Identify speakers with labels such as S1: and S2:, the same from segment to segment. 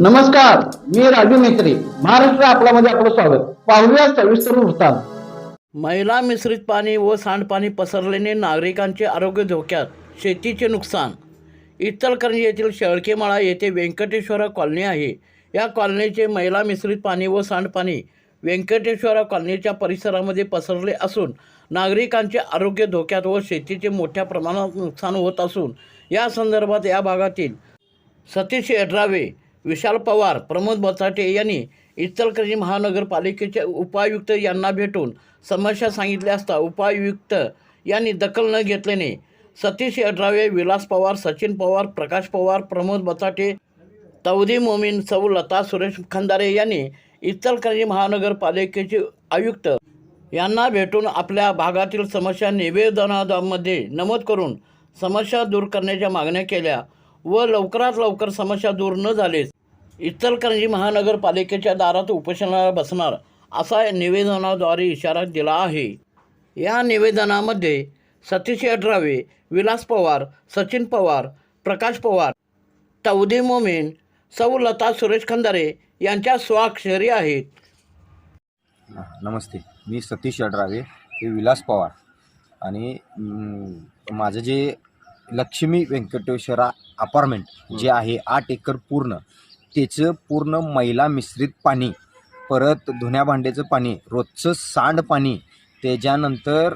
S1: नमस्कार मी राजू मेत्री महाराष्ट्र आपल्यामध्ये आपलं स्वागत. पाहूया सविस्तर वृत्तांत.
S2: महिला मिश्रित पाणी व सांडपाणी पसरल्याने नागरिकांचे आरोग्य धोक्यात शेतीचे नुकसान. इचलकरंजी येथील शेळकेमाळा येथे व्यंकटेश्वरा कॉलनी आहे. या कॉलनीचे महिला मिश्रित पाणी व सांडपाणी व्यंकटेश्वरा कॉलनीच्या परिसरामध्ये पसरले असून नागरिकांचे आरोग्य धोक्यात व शेतीचे मोठ्या प्रमाणात नुकसान होत असून या संदर्भात या भागातील सतीश यड्रावे विशाल पवार प्रमोद बचाटे यांनी इचलकरंजी महानगरपालिकेचे उपायुक्त यांना भेटून समस्या सांगितल्या असता उपायुक्त यांनी दखल न घेतल्याने सतीश अठरावे विलास पवार सचिन पवार प्रकाश पवार प्रमोद बचाटे तौदी मोमीन सौ लता सुरेश खंदारे यांनी इचलकरंजी महानगरपालिकेचे आयुक्त यांना भेटून आपल्या भागातील समस्या निवेदनामध्ये नमूद करून समस्या दूर करण्याच्या मागण्या केल्या. व लवकरात लवकर समस्या दूर न झालेच इचलकरंजी महानगरपालिकेच्या दारात उपोषणाला बसणार असा निवेदनाद्वारे इशारा दिला आहे. या निवेदनामध्ये सतीश यड्रावे विलास पवार सचिन पवार प्रकाश पवार तौदी मोमीन सौ लता सुरेश खंदारे यांच्या स्वाक्षरी आहेत.
S3: नमस्ते मी सतीश यड्रावे हे विलास पवार आणि माझं जे लक्ष्मी व्यंकटेश्वरा अपार्टमेंट जे आहे आठ एकर पूर्ण. त्याचं पूर्ण मैला मिश्रित पाणी परत धुण्या भांड्याचं पाणी रोजचं सांड पाणी त्याच्यानंतर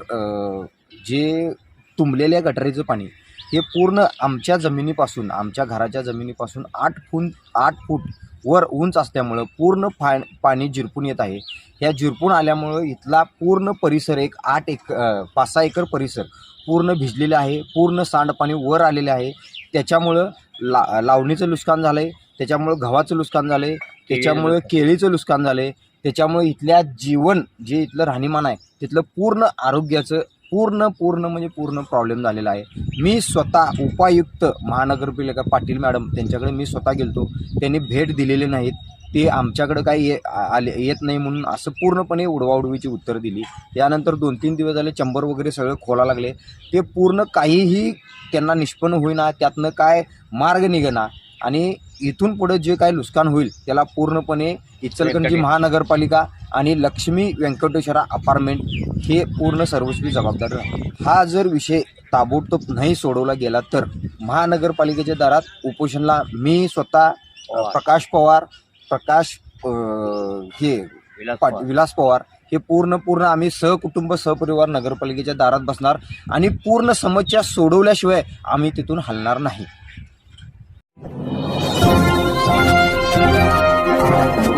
S3: जे तुंबलेल्या गटारीचं पाणी हे पूर्ण आमच्या जमिनीपासून आमच्या घराच्या जमिनीपासून आठ फूट आठ फूट वर उंच असल्यामुळं पूर्ण फा पाणी जिरपून येत आहे. ह्या जिरपून आल्यामुळं इथला पूर्ण परिसर एक आठ एक पाच सहा एकर परिसर पूर्ण भिजलेलं आहे. पूर्ण सांडपाणी वर आलेलं आहे. त्याच्यामुळं ला लावणीचं नुकसान झालं आहे त्याच्यामुळं गव्हाचं नुकसान झालं आहे त्याच्यामुळं केळीचं नुकसान झालं आहे त्याच्यामुळं इथल्या जीवन जे इथलं राहणीमान आहे तिथलं पूर्ण आरोग्याचं पूर्ण पूर्ण म्हणजे पूर्ण प्रॉब्लेम झालेला आहे. मी स्वतः उपायुक्त महानगरपालिका पाटील मॅडम त्यांच्याकडे मी स्वतः गेलतो. त्यांनी भेट दिलेली नाहीत. ते आमच्याकडं काही ये आ- आले येत नाही म्हणून असं पूर्णपणे उडवाउडवीची उत्तर दिली. त्यानंतर दोन तीन दिवस झाले चंबर वगैरे सगळे खोला लागले. ते पूर्ण काहीही त्यांना निष्पन्न होईना त्यातनं काय मार्ग निघेना आणि इथून पुढे जे काय नुकसान होईल त्याला पूर्णपणे इचलकरंजी महानगरपालिका आणि लक्ष्मी व्यंकटेश्वरा अपार्टमेंट हे पूर्ण सर्वस्वी जबाबदार राहतील हा जर विषय ताबडतोब नाही सोडवला गेला तर महानगरपालिकेच्या दारात उपोषणला मी स्वतः प्रकाश पवार प्रकाश हे विलास पवार हे पूर्ण पूर्ण आम्ही सहकुटुंब सहपरिवार नगरपालिकेच्या दारात बसणार आणि पूर्ण समस्या सोडवल्याशिवाय आम्ही तिथून हलणार नाही. Thank you.